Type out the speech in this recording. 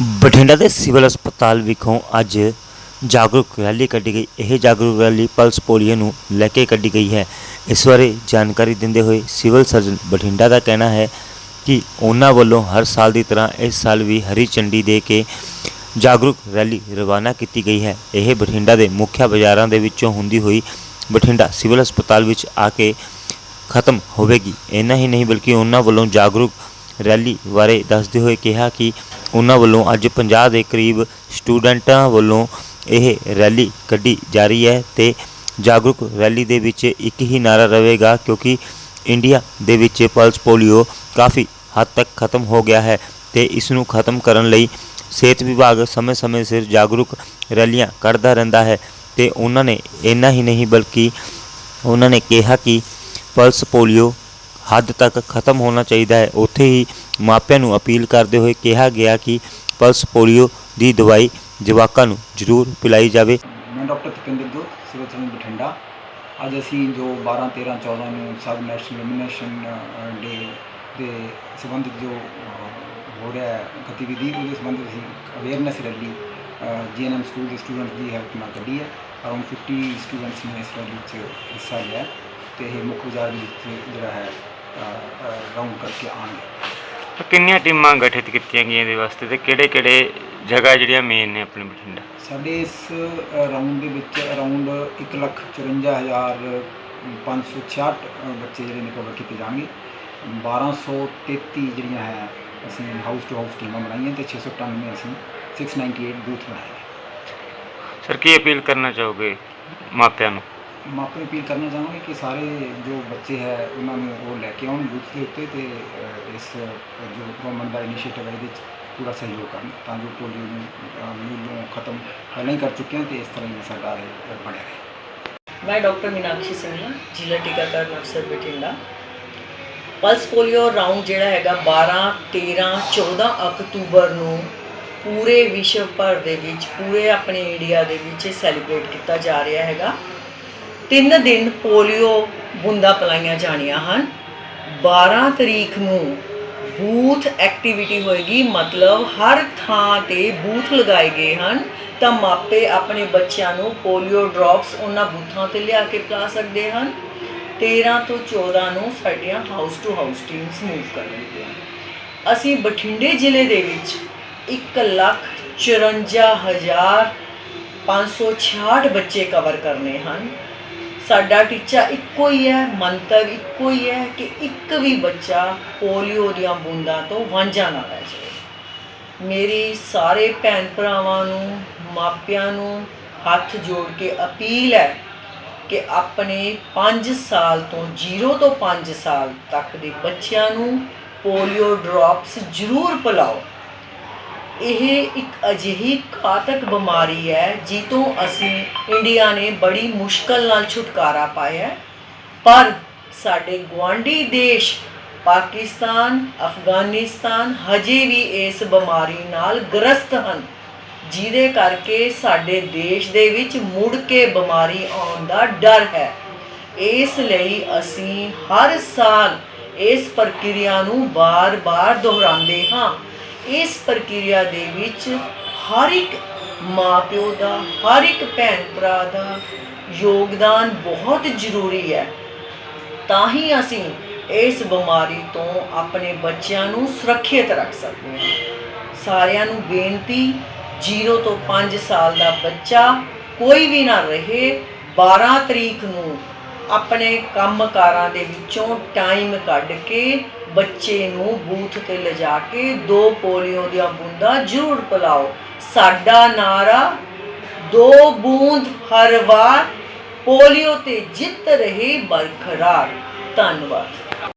ਬਠਿੰਡਾ ਦੇ ਸਿਵਲ ਹਸਪਤਾਲ ਵਿਖੋਂ ਅੱਜ ਜਾਗਰੂਕ ਰੈਲੀ ਕੱਢੀ ਗਈ। ਇਹ ਜਾਗਰੂਕ ਰੈਲੀ ਪਲਸ ਪੋਲੀਓ ਨੂੰ ਲੈ ਕੇ ਕੱਢੀ ਗਈ ਹੈ। ਇਸ ਬਾਰੇ ਜਾਣਕਾਰੀ ਦਿੰਦੇ ਹੋਏ ਸਿਵਲ ਸਰਜਨ ਬਠਿੰਡਾ ਦਾ ਕਹਿਣਾ ਹੈ ਕਿ ਉਹਨਾਂ ਵੱਲੋਂ ਹਰ ਸਾਲ ਦੀ ਤਰ੍ਹਾਂ ਇਸ ਸਾਲ ਵੀ ਹਰੀ ਝੰਡੀ ਦੇ ਕੇ ਜਾਗਰੂਕ ਰੈਲੀ ਰਵਾਨਾ ਕੀਤੀ ਗਈ ਹੈ। ਇਹ ਬਠਿੰਡਾ ਦੇ ਮੁੱਖ ਬਾਜ਼ਾਰਾਂ ਦੇ ਵਿੱਚੋਂ ਹੁੰਦੀ ਹੋਈ ਬਠਿੰਡਾ ਸਿਵਲ ਹਸਪਤਾਲ ਵਿੱਚ ਆ ਕੇ ਖਤਮ ਹੋਵੇਗੀ। ਇੰਨਾ ਹੀ ਨਹੀਂ ਬਲਕਿ ਉਹਨਾਂ ਵੱਲੋਂ ਜਾਗਰੂਕ ਰੈਲੀ ਬਾਰੇ ਦੱਸਦੇ ਹੋਏ ਕਿਹਾ ਕਿ ਉਹਨਾਂ ਵੱਲੋਂ ਅੱਜ 50 ਦੇ ਕਰੀਬ ਸਟੂਡੈਂਟਾਂ ਵੱਲੋਂ ਇਹ ਰੈਲੀ ਕੱਢੀ ਜਾ ਰਹੀ ਹੈ ਤੇ ਜਾਗਰੂਕ ਰੈਲੀ ਦੇ ਵਿੱਚ ਇੱਕ ਹੀ ਨਾਰਾ ਰਹੇਗਾ ਕਿਉਂਕਿ ਇੰਡੀਆ ਦੇ ਵਿੱਚ ਪਲਸ ਪੋਲੀਓ ਕਾਫੀ ਹੱਦ ਤੱਕ ਖਤਮ ਹੋ ਗਿਆ ਹੈ ਤੇ ਇਸ ਨੂੰ ਖਤਮ ਕਰਨ ਲਈ ਸਿਹਤ ਵਿਭਾਗ ਸਮੇਂ-ਸਮੇਂ ਸਿਰ ਜਾਗਰੂਕ ਰੈਲੀਆਂ ਕੱਢਦਾ ਰਹਿੰਦਾ ਹੈ ਤੇ ਉਹਨਾਂ ਨੇ ਇੰਨਾ ਹੀ ਨਹੀਂ ਬਲਕਿ ਉਹਨਾਂ ਨੇ ਕਿਹਾ ਕਿ ਪਲਸ ਪੋਲੀਓ ਹੱਦ ਤੱਕ ਖਤਮ ਹੋਣਾ ਚਾਹੀਦਾ ਹੈ। ਉੱਥੇ ਹੀ ਮਾਪਿਆਂ ਨੂੰ ਅਪੀਲ ਕਰਦੇ ਹੋਏ ਕਿਹਾ ਗਿਆ ਕਿ ਪਲਸ ਪੋਲੀਓ ਦੀ ਦਵਾਈ ਜਵਾਕਾਂ ਨੂੰ ਜ਼ਰੂਰ ਪਿਲਾਈ ਜਾਵੇ। ਮੈਂ ਡਾਕਟਰ ਤਪਿੰਦਰ ਜੋਤ, ਸਿਵਲ ਸਰਜਨ ਬਠਿੰਡਾ। ਅੱਜ ਅਸੀਂ ਜੋ 12 13 14 ਨੂੰ ਸਬ ਨੈਸ਼ਨਲ ਇਲੂਮੀਨੇਸ਼ਨ ਡੇ ਦੇ ਸੰਬੰਧਿਤ ਜੋ ਹੋ ਰਿਹਾ ਹੈ, ਗਤੀਵਿਧੀ, ਉਹਦੇ ਸੰਬੰਧਿਤ ਅਸੀਂ ਅਵੇਅਰਨੈਸ ਰੈਲੀ ਜੀਐਨਐਮ ਸਕੂਲ ਦੇ ਸਟੂਡੈਂਟਸ ਦੀ ਹੈਲਪ ਨਾਲ ਕੱਢੀ ਹੈ। ਅਰਾਊਂਡ 50 ਸਟੂਡੈਂਟਸ ਨੇ ਇਸ ਰੈਲੀ 'ਚ ਹਿੱਸਾ ਲਿਆ ਤੇ ਇਹ ਮੁੱਖ ਬਾਜ਼ਾਰ ਵਿੱਚ ਜਿਹੜਾ ਹੈ ਰਾਉਂਡ ਕਰਕੇ ਆਉਣਗੇ। ਤਾਂ ਕਿੰਨੀਆਂ ਟੀਮਾਂ ਗਠਿਤ ਕੀਤੀਆਂ ਗਈਆਂ ਇਹਦੇ ਵਾਸਤੇ ਤੇ ਕਿਹੜੇ ਕਿਹੜੇ ਜਗ੍ਹਾ ਜਿਹੜੀਆਂ ਮੇਨ ਨੇ ਆਪਣੇ ਬਠਿੰਡਾ? ਸਾਡੇ ਇਸ ਰਾਉਂਡ ਦੇ ਵਿੱਚ ਅਰਾਊਂਡ 154566 ਬੱਚੇ ਜਿਹੜੇ ਨੇ ਕਵਰ ਕੀਤੇ ਜਾਣਗੇ। 1233 ਜਿਹੜੀਆਂ ਹੈ ਅਸੀਂ ਹਾਊਸ ਟੂ ਹਾਊਸ ਟੀਮਾਂ ਬਣਾਈਆਂ ਤੇ 698 ਅਸੀਂ 698 ਬੂਥ ਬਣਾਏ ਸਰ ਕੀ ਅਪੀਲ ਕਰਨਾ ਚਾਹੋਗੇ ਮਾਪਿਆਂ ਨੂੰ? ਮਾਪੇ ਅਪੀਲ ਕਰਨਾ ਚਾਹਾਂਗੇ ਕਿ ਸਾਰੇ ਜੋ ਬੱਚੇ ਹੈ ਉਹਨਾਂ ਨੂੰ ਉਹ ਲੈ ਕੇ ਆਉਣ ਯੂਥ ਦੇ ਉੱਤੇ ਤੇ ਅਹ, ਇਸ ਜੋ ਗਵਰਨਮੈਂਟ ਦਾ ਇਨੀਸ਼ੀਏਟਿਵ ਹੈ ਇਹਦੇ ਵਿੱਚ ਪੂਰਾ ਸਹਿਯੋਗ ਕਰਨ ਤਾਂ ਜੋ ਪੋਲੀਓ ਨੂੰ ਅਹ, ਨੂੰ ਖਤਮ ਪਹਿਲਾਂ ਹੀ ਕਰ ਚੁੱਕੇ ਹਾਂ ਤੇ ਇਸ ਤਰ੍ਹਾਂ ਹੀ ਸਾਡਾ ਇਹ ਬਣਿਆ ਰਹੇ। ਮੈਂ ਡਾਕਟਰ ਮੀਨਾਕਸ਼ੀ ਸਿੰਘਲਾ ਜ਼ਿਲ੍ਹਾ ਟੀਕਾਕਰਨ ਅਫਸਰ ਬਠਿੰਡਾ। ਪਲਸ ਪੋਲੀਓ ਰਾਉਂਡ ਜਿਹੜਾ ਹੈਗਾ 12 13 14 ਅਕਤੂਬਰ ਨੂੰ ਪੂਰੇ ਵਿਸ਼ਵ ਭਰ ਦੇ ਵਿੱਚ ਪੂਰੇ ਆਪਣੇ ਇੰਡੀਆ ਦੇ ਵਿੱਚ ਸੈਲੀਬ੍ਰੇਟ ਕੀਤਾ ਜਾ ਰਿਹਾ ਹੈਗਾ। ਤਿੰਨ ਦਿਨ ਪੋਲੀਓ ਬੂੰਦਾਂ ਪਲਾਈਆਂ ਜਾਣੀਆਂ ਹਨ। 12 ਤਰੀਕ ਨੂੰ ਬੂਥ ਐਕਟੀਵਿਟੀ ਹੋਏਗੀ, ਮਤਲਬ ਹਰ ਥਾਂ ਤੇ ਬੂਥ ਲਗਾਏ ਗਏ ਹਨ। ਤਾਂ ਮਾਪੇ ਆਪਣੇ ਬੱਚਿਆਂ ਨੂੰ ਪੋਲੀਓ ਡ੍ਰੌਪਸ ਉਹਨਾਂ ਬੂਥਾਂ ਤੇ ਲਿਆ ਕੇ ਪਿਲਾ ਸਕਦੇ ਹਨ। 13 ਤੋਂ 14 ਨੂੰ ਸਾਡੀਆਂ house to house teams move ਕਰਨਗੀਆਂ ਅਸੀਂ ਬਠਿੰਡੇ ਜ਼ਿਲ੍ਹੇ ਦੇ ਵਿੱਚ 1 ਲੱਖ 565 ਬੱਚੇ ਕਵਰ ਕਰਨੇ ਹਨ। ਸਾਡਾ ਟੀਚਾ ਇੱਕੋ ਹੀ ਹੈ, ਮੰਤਵ ਇੱਕੋ ਹੀ ਹੈ ਕਿ ਇੱਕ ਵੀ ਬੱਚਾ ਪੋਲੀਓ ਦੀਆਂ ਬੂੰਦਾਂ ਤੋਂ ਵਾਂਝਾ ਨਾ ਰਹਿ ਜਾਵੇ। ਮੇਰੀ ਸਾਰੇ ਭੈਣ ਭਰਾਵਾਂ ਨੂੰ, ਮਾਪਿਆਂ ਨੂੰ ਹੱਥ ਜੋੜ ਕੇ ਅਪੀਲ ਹੈ ਕਿ ਆਪਣੇ 5 ਸਾਲ ਤੋਂ 0 ਤੋਂ 5 ਸਾਲ ਤੱਕ ਦੇ ਬੱਚਿਆਂ ਨੂੰ ਪੋਲੀਓ ਡ੍ਰੌਪਸ ਜ਼ਰੂਰ ਪਿਲਾਓ। ਇਹ ਇੱਕ ਅਜਿਹੀ ਘਾਤਕ ਬਿਮਾਰੀ ਹੈ ਜਿੱਤੋਂ ਅਸੀਂ ਇੰਡੀਆ ਨੇ ਬੜੀ ਮੁਸ਼ਕਲ ਨਾਲ ਛੁਟਕਾਰਾ ਪਾਇਆ ਪਰ ਸਾਡੇ ਗੁਆਂਢੀ ਦੇਸ਼, ਪਾਕਿਸਤਾਨ, ਅਫਗਾਨਿਸਤਾਨ ਹਜੇ ਵੀ ਇਸ ਬਿਮਾਰੀ ਨਾਲ ਗ੍ਰਸਤ ਹਨ, ਜਿਹਦੇ ਕਰਕੇ ਸਾਡੇ ਦੇਸ਼ ਦੇ ਵਿੱਚ ਮੁੜ ਕੇ ਬਿਮਾਰੀ ਆਉਣ ਦਾ ਡਰ ਹੈ। ਇਸ ਲਈ ਅਸੀਂ ਹਰ ਸਾਲ ਇਸ ਪ੍ਰਕਿਰਿਆ ਨੂੰ ਬਾਰ-ਬਾਰ ਦੁਹਰਾਉਂਦੇ ਹਾਂ। ਇਸ ਪ੍ਰਕਿਰਿਆ ਦੇ ਵਿੱਚ ਹਰ ਇੱਕ ਮਾਪਿਓ ਦਾ, ਹਰ ਇੱਕ ਭੈਣ ਭਰਾ ਦਾ ਯੋਗਦਾਨ ਬਹੁਤ ਜ਼ਰੂਰੀ ਹੈ। ਤਾਂ ਹੀ ਅਸੀਂ ਇਸ ਬਿਮਾਰੀ ਤੋਂ ਆਪਣੇ ਬੱਚਿਆਂ ਨੂੰ ਸੁਰੱਖਿਅਤ ਰੱਖ ਸਕਦੇ ਹਾਂ। ਸਾਰਿਆਂ ਨੂੰ ਬੇਨਤੀ 0 ਤੋਂ 5 ਸਾਲ ਦਾ ਬੱਚਾ ਕੋਈ ਵੀ ਨਾ ਰਹੇ 12 ਤਰੀਕ ਨੂੰ ਆਪਣੇ ਕੰਮਕਾਰਾਂ ਦੇ ਵਿੱਚੋਂ ਟਾਈਮ ਕੱਢ ਕੇ ਬੱਚੇ ਨੂੰ ਬੂਥ ਤੇ ਲਿਜਾ ਕੇ ਦੋ ਪੋਲੀਓ ਦੀਆਂ ਬੂੰਦਾਂ ਜ਼ਰੂਰ ਪਿਲਾਓ। ਸਾਡਾ ਨਾਰਾ ਦੋ ਬੂੰਦ ਹਰ ਵਾਰ ਪੋਲੀਓ ਤੇ ਜਿੱਤ ਰਹੇ ਬਰਕਰਾਰ। ਧੰਨਵਾਦ।